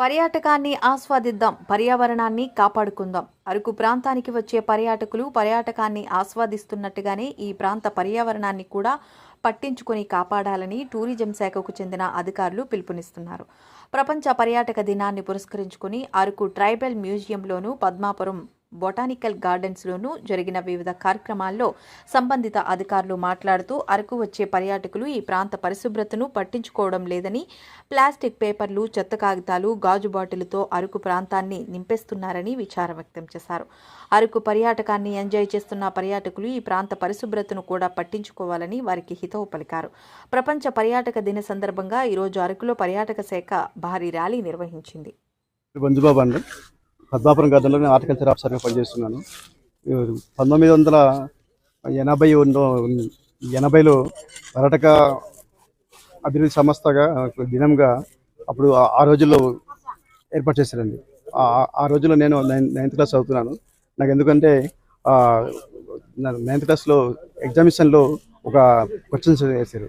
పర్యాటకాన్ని ఆస్వాదిద్దాం పర్యావరణాన్ని కాపాడుకుందాం. అరకు ప్రాంతానికి వచ్చే పర్యాటకులు పర్యాటకాన్ని ఆస్వాదిస్తున్నట్టుగానే ఈ ప్రాంత పర్యావరణాన్ని కూడా పట్టించుకొని కాపాడాలని టూరిజం శాఖకు చెందిన అధికారులు పిలుపునిస్తున్నారు. ప్రపంచ పర్యాటక దినాన్ని పురస్కరించుకుని అరకు ట్రైబల్ మ్యూజియంలోను పద్మాపురం బొటానికల్ గార్డెన్స్లోనూ జరిగిన వివిధ కార్యక్రమాల్లో సంబంధిత అధికారులు మాట్లాడుతూ అరకు వచ్చే పర్యాటకులు ఈ ప్రాంత పరిశుభ్రతను పట్టించుకోవడం లేదని ప్లాస్టిక్ పేపర్లు చెత్త కాగితాలు గాజు బాటిల్తో అరకు ప్రాంతాన్ని నింపేస్తున్నారని విచారం వ్యక్తం చేశారు. అరకు పర్యాటకాన్ని ఎంజాయ్ చేస్తున్న పర్యాటకులు ఈ ప్రాంత పరిశుభ్రతను కూడా పట్టించుకోవాలని వారికి హితవు పలికారు. ప్రపంచ పర్యాటక దిన సందర్భంగా ఈరోజు అరకులో పర్యాటక శాఖ భారీ ర్యాలీ నిర్వహించింది. అండి. పద్మాపురం గతంలో నేను హార్టికల్చర్ ఆఫీసర్గా పనిచేస్తున్నాను. పంతొమ్మిది వందల ఎనభై ఎనభైలో పర్యాటక అభివృద్ధి సంస్థగా దినంగా అప్పుడు ఆ- రోజుల్లో ఏర్పాటు చేశారండి. ఆ- ఆ రోజుల్లో నేను నైన్- నైన్త్ క్లాస్ చదువుతున్నాను. నాకు ఎందుకంటే నైన్త్ క్లాస్లో ఎగ్జామినేషన్లో ఒక క్వశ్చన్స్ వేశారు.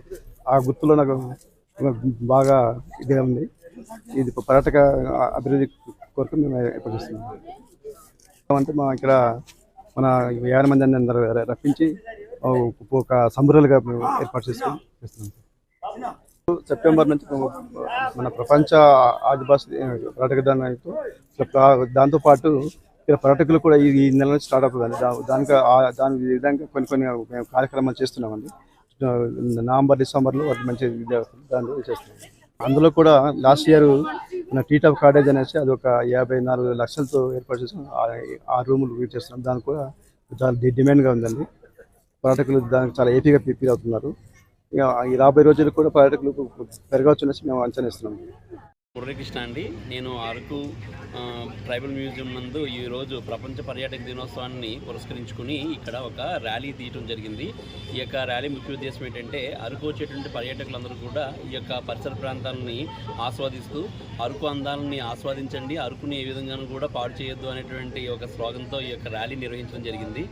ఆ గుర్తులో నాకు బాగా ఇదే ఉంది. ఇది పర్యాటక అభివృద్ధి కొరకు మేము ఏర్పాటు చేస్తున్నాం అంటే మా ఇక్కడ మన యాభై మంది అందరూ రప్పించి ఒక సంబరాలుగా మేము ఏర్పాటు చేసుకుని చేస్తున్నాం. సెప్టెంబర్ నుంచి మన ప్రపంచ ఆదిభాష పర్యాటక దానితో దాంతో పాటు ఇక్కడ పర్యాటకులు కూడా ఈ నెల నుంచి స్టార్ట్ అవుతుందండి. దానికి దాని విధంగా కొన్ని కొన్ని మేము కార్యక్రమాలు చేస్తున్నామండి. నవంబర్ డిసెంబర్లో వాటి మంచి విద్యార్థులు చేస్తున్నాం. అందులో కూడా లాస్ట్ ఇయర్ మన టీ ఆఫ్ కాటేజ్ అనేసి అది ఒక యాభై నాలుగు లక్షలతో ఏర్పాటు చేసిన ఆ- రూములు యూజ్ చేస్తున్నాం దానికి కూడా చాలా డిమాండ్గా ఉందండి. పర్యాటకులు దానికి చాలా ఏపీగా ఫీల్ అవుతున్నారు. ఇక ఈ రాబోయే రోజులు కూడా పర్యాటకులు పెరగవచ్చు అనేసి మేము అంచనా ఇస్తున్నాం మురళీకృష్ణ అండి. నేను అరకు ట్రైబల్ మ్యూజియం నందు ఈరోజు ప్రపంచ పర్యాటక దినోత్సవాన్ని పురస్కరించుకుని ఇక్కడ ఒక ర్యాలీ తీయటం జరిగింది. ఈ యొక్క ర్యాలీ ముఖ్య ఉద్దేశం ఏంటంటే అరకు వచ్చేటువంటి పర్యాటకులందరూ కూడా ఈ యొక్క పరిసర ప్రాంతాలని ఆస్వాదిస్తూ అరకు అందాలని ఆస్వాదించండి అరకుని ఏ విధంగానూ కూడా పాడు చేయొద్దు అనేటువంటి ఒక స్లోగన్తో ఈ యొక్క ర్యాలీ నిర్వహించడం జరిగింది.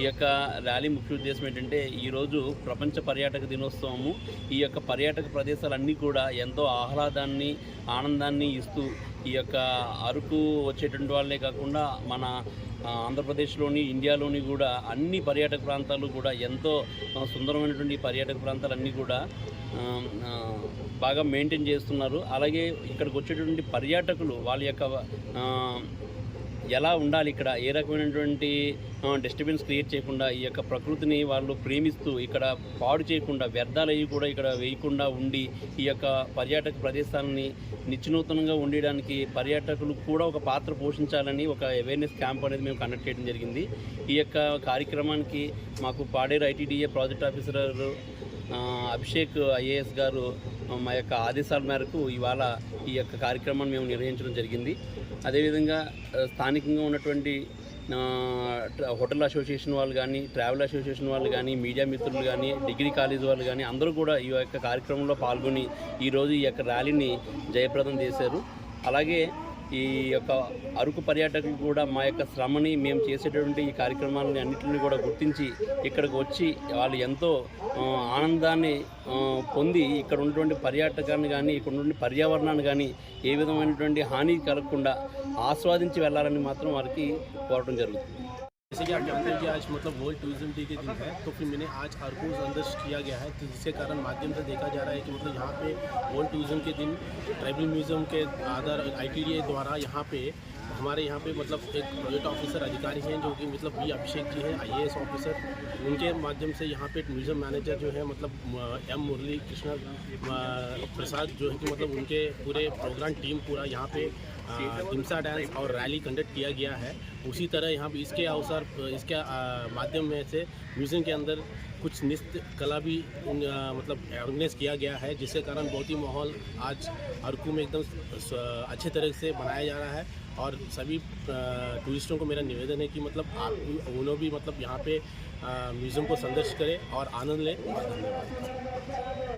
ఈ యొక్క ర్యాలీ ముఖ్య ఉద్దేశం ఏంటంటే ఈరోజు ప్రపంచ పర్యాటక దినోత్సవము ఈ యొక్క పర్యాటక ప్రదేశాలన్నీ కూడా ఎంతో ఆహ్లాదాన్ని ఆనందాన్ని ఇస్తూ ఈ యొక్క అరకు వచ్చేటువంటి వాళ్ళే కాకుండా మన ఆంధ్రప్రదేశ్లోని ఇండియాలోని కూడా అన్ని పర్యాటక ప్రాంతాలు కూడా ఎంతో సుందరమైనటువంటి పర్యాటక ప్రాంతాలన్నీ కూడా బాగా మెయింటైన్ చేస్తున్నారు. అలాగే ఇక్కడికి వచ్చేటువంటి పర్యాటకులు వాళ్ళ యొక్క ఎలా ఉండాలి ఇక్కడ? ఏ రకమైనటువంటి డిస్టర్బెన్స్ క్రియేట్ చేయకుండా ఈ యొక్క ప్రకృతిని వాళ్ళు ప్రేమిస్తూ ఇక్కడ పాడు చేయకుండా వ్యర్థాలు అవి కూడా ఇక్కడ వేయకుండా ఉండి ఈ యొక్క పర్యాటక ప్రదేశాలని నిత్యనూతనంగా ఉండడానికి పర్యాటకులు కూడా ఒక పాత్ర పోషించాలని ఒక అవేర్నెస్ క్యాంప్ అనేది మేము కండక్ట్ చేయడం జరిగింది. ఈ యొక్క కార్యక్రమానికి మాకు Paderu ITDA project officer Abhishek IAS గారు మా యొక్క ఆదేశాల మేరకు ఇవాళ ఈ యొక్క కార్యక్రమాన్ని మేము నిర్వహించడం జరిగింది. అదేవిధంగా స్థానికంగా ఉన్నటువంటి హోటల్ అసోసియేషన్ వాళ్ళు కానీ ట్రావెల్ అసోసియేషన్ వాళ్ళు కానీ మీడియా మిత్రులు కానీ డిగ్రీ కాలేజ్ వాళ్ళు కానీ అందరూ కూడా ఈ యొక్క కార్యక్రమంలో పాల్గొని ఈరోజు ఈ యొక్క ర్యాలీని జయప్రదం చేశారు. అలాగే ఈ యొక్క అరకు పర్యాటకులు కూడా మా యొక్క శ్రమని మేము చేసేటటువంటి ఈ కార్యక్రమాలని అన్నింటిని కూడా గుర్తించి ఇక్కడికి వచ్చి వాళ్ళు ఎంతో ఆనందాన్ని పొంది ఇక్కడ ఉన్నటువంటి పర్యాటకాన్ని కానీ ఇక్కడ ఉన్నటువంటి పర్యావరణాన్ని కానీ ఏ విధమైనటువంటి హాని కలగకుండా ఆస్వాదించి వెళ్ళాలని మాత్రం వారికి కోరడం జరుగుతుంది. जैसे कि आप जानते हैं कि आज मतलब वर्ल्ड टूरिज़्म डे के दिन है तो फिर मैंने आज अरकूज अंदर किया गया है तो जिसके कारण माध्यम से देखा जा रहा है कि मतलब यहाँ पे वर्ल्ड टूरिज़्म के दिन ट्राइबल म्यूज़ियम के आधार आई द्वारा यहाँ पे हमारे यहाँ पे मतलब एक प्रोजेक्ट ऑफिसर अधिकारी हैं जो कि मतलब बी अभिषेक जी हैं आईएएस ऑफिसर उनके माध्यम से यहाँ पे म्यूज़ियम मैनेजर जो है मतलब एम मुरली कृष्णा प्रसाद जो है कि मतलब उनके पूरे प्रोग्राम टीम पूरा यहाँ पे दिमसा डांस और रैली कंडक्ट किया गया है। उसी तरह यहाँ इसके अवसर, इसके माध्यम में से म्यूज़ियम के अंदर कुछ नृत्य कला भी मतलब ऑर्गेनाइज किया गया है, जिसके कारण बहुत ही माहौल आज अरकू में एकदम अच्छे तरह से बनाया जा रहा है। और सभी टूरिस्टों को मेरा निवेदन है कि मतलब आप उन्होंने भी मतलब यहाँ पे म्यूज़ियम को संदर्श करें और आनंद लें। धन्यवाद।